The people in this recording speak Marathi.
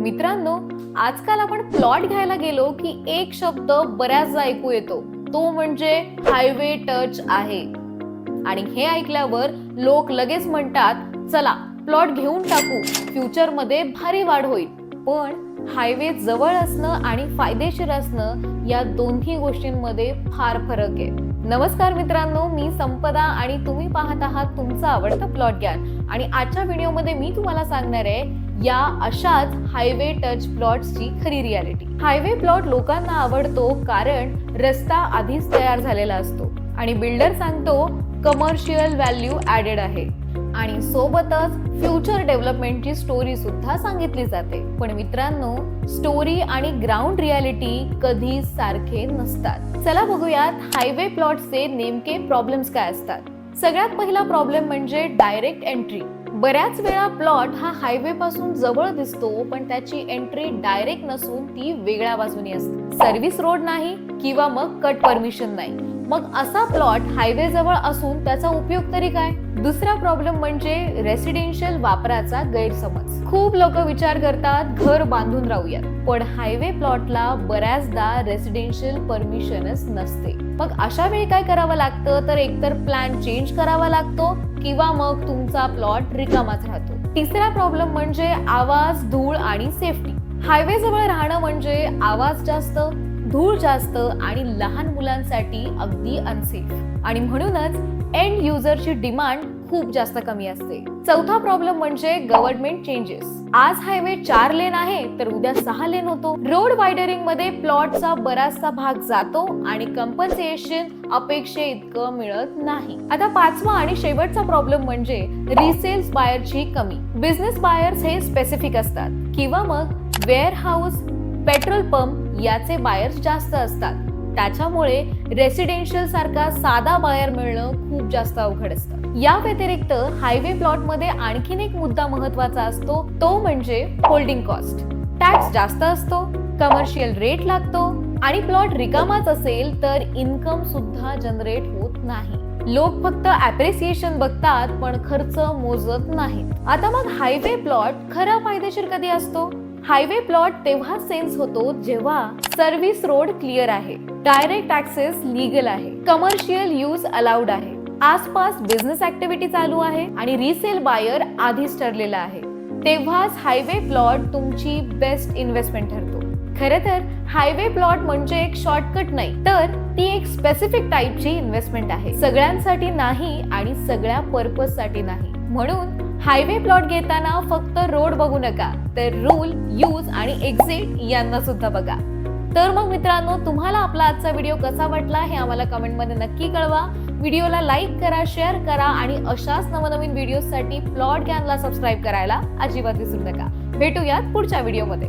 मित्रांनो आजकाल आपण प्लॉट घ्यायला गेलो की एक शब्द बऱ्याचदा ऐकू येतो. तो म्हणजे हायवे टच आहे. आणि हे ऐकल्यावर लोक लगेच म्हणतात चला प्लॉट घेऊन टाकू. फ्युचरमध्ये भारी वाढ होईल. पण हायवे जवळ असणं आणि फायदेशीर असणं या दोन्ही गोष्टींमध्ये फार फरक आहे. नमस्कार मित्रांनो मी संपदा आणि तुम्ही पाहत आहात तुमचं आवडतं प्लॉट ज्ञान. आणि आजच्या व्हिडिओमध्ये मी तुम्हाला सांगणार आहे या अशाच हायवे टच प्लॉट्सची खरी रियालिटी हायवे प्लॉट लोकांना आवडतो कारण रस्ता आधीच तयार झालेला असतो आणि बिल्डर सांगतो कमर्शियल व्हॅल्यू ऍडेड आहे. आणि सोबतच फ्युचर डेव्हलपमेंटची स्टोरी सुद्धा सांगितली जाते. पण मित्रांनो स्टोरी आणि ग्राउंड रियालिटी कधी सारखे नसतात. चला बघूयात हायवे प्लॉटचे नेमके प्रॉब्लेम्स काय असतात. सगळ्यात पहिला प्रॉब्लेम म्हणजे डायरेक्ट एंट्री बऱ्याच वेळा प्लॉट हा हायवे पासून जवळ दिसतो पण त्याची एंट्री डायरेक्ट नसून ती वेगळ्या बाजूनी असते. सर्व्हिस रोड नाही किंवा मग कट परमिशन नाही. मग असा प्लॉट हायवे जवळ असून त्याचा उपयोग तरी काय? दुसरा प्रॉब्लेम म्हणजे रेसिडेन्शियल वापराचा गैरसमज. खूप लोक विचार करतात घर बांधून राहूयात. पण हायवे प्लॉटला बऱ्याचदा रेसिडेन्शियल परमिशनच नसते. मग अशा वेळी काय करावं लागतं? तर एकतर प्लॅन चेंज करावा लागतो किंवा मग तुमचा प्लॉट रिकामाच राहतो. तिसरा प्रॉब्लेम म्हणजे आवाज धूळ आणि सेफ्टी हायवे जवळ राहणं म्हणजे आवाज जास्त धूळ जास्त आणि लहान मुलांसाठी अगदी अनसेफ आणि म्हणूनच एंड युजरची डिमांड खूप जास्त कमी असते. चौथा प्रॉब्लेम म्हणजे गव्हर्नमेंट चेंजेस आज हायवे चार लेन आहे तर उद्या सहा लेन होतो. रोड वायडरिंगमध्ये प्लॉटचा बराचसा भाग जातो आणि कंपन्सेशन अपेक्षे इतकं मिळत नाही. आता पाचवा आणि शेवटचा प्रॉब्लेम म्हणजे रिसेल्स बायरची कमी. बिझनेस बायर्स हे स्पेसिफिक असतात. किंवा मग वेअर हाऊस पेट्रोल पंप याचे बायर्स जास्त असतात. त्याच्यामुळे रेसिडेन्शियल सारखा साधा बायर मिळणं खूप जास्त अवघड असतं. या व्यतिरिक्त हायवे प्लॉटमध्ये आणखीन एक मुद्दा महत्त्वाचा असतो तो म्हणजे होल्डिंग कॉस्ट टॅक्स जास्त असतो कमर्शियल रेट लागतो आणि प्लॉट रिकामाच असेल तर इन्कम सुद्धा जनरेट होत नाही. लोक फक्त अप्रिसिएशन बघतात पण खर्च मोजत नाहीत. आता मग हायवे प्लॉट खरा फायदेशीर कधी असतो? हायवे प्लॉट तेव्हा सेन्स होतो जेव्हा सर्व्हिस रोड क्लिअर आहे. डायरेक्ट ऍक्सेस लीगल आहे. कमर्शियल यूज अलाउड आहे. आसपास बिझनेस ऍक्टिव्हिटी चालू आहे आणि रिसेल बायर आधीच ठरलेला आहे. तेव्हाच हायवे प्लॉट तुमची बेस्ट इन्व्हेस्टमेंट ठरतो. खरं तर हायवे प्लॉट म्हणजे एक शॉर्टकट नाही तर ती एक स्पेसिफिक टाईपची इन्व्हेस्टमेंट आहे. सगळ्यांसाठी नाही आणि सगळ्या पर्पजसाठी नाही. म्हणून हायवे प्लॉट घेताना फक्त रोड बघू नका तर रूल यूज आणि एक्झिट यांना सुद्धा बघा. तर मग मित्रांनो तुम्हाला आपला आजचा व्हिडिओ कसा वाटला हे आम्हाला कमेंटमध्ये नक्की कळवा. व्हिडिओला लाईक करा शेअर करा आणि अशाच नवनवीन व्हिडिओसाठी प्लॉट गॅनला सबस्क्राईब करायला अजिबात विसरू नका. भेटूयात पुढच्या व्हिडिओमध्ये.